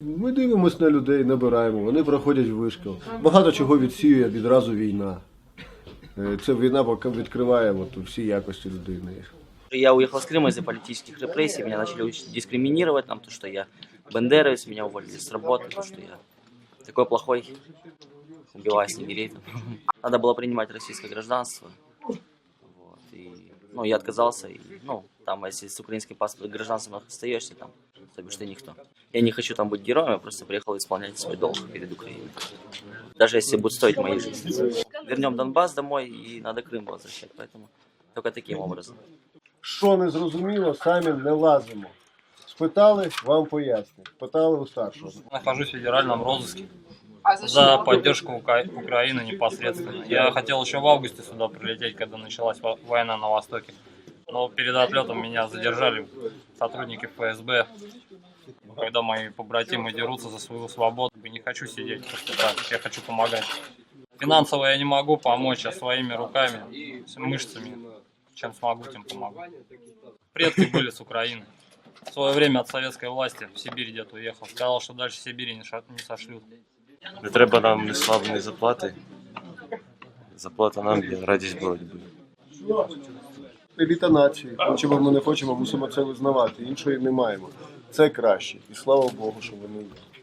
Ми дивимося на людей, набираємо, вони проходять вишкіл. Багато чого відсіює відразу війна. Е, Це війна поки відкриває от, всі якості людини. Я уехал с Крыма из-за политических репрессий, меня начали уч- дискриминировать, там, то, что я бандеровец, меня уволили с работы, то, что я такой плохой, убиваю снегирей. там. Надо было принимать российское гражданство. Вот, и, ну, я отказался, и, ну, там, если с украинским паспортом гражданством остаешься, там, то бишь ты никто. Я не хочу там быть героем, я просто приехал исполнять свой долг перед Украиной. Даже если будет стоить моей жизни. Вернем Донбасс домой, и надо Крым возвращать, поэтому только таким образом. Що не зрозуміло, самі не лазимо. Спитали, вам пояснять. Питали у старшого. Нахожусь в федеральном розыске за поддержку Украины непосредственно. Я хотел еще в августе сюда прилететь, когда началась во- война на Востоке. Но перед отлетом меня задержали сотрудники ФСБ Когда мои побратимы дерутся за свою свободу, не хочу сидеть просто так, я хочу помогать. Финансово я не могу помочь, а своими руками, с мышцами, чем смогу, тем помогу. Предки были с Украины. В свое время от советской власти в Сибирь где-то уехал. Сказал, что дальше Сибири не, ша- не сошлют. Не треба нам ні слави, ні заплати. Заплата нам є радість боротьби. Еліта нації. Хочемо ми не хочемо, мусимо це визнавати. Іншої не маємо. Це краще. І слава Богу, що вони є.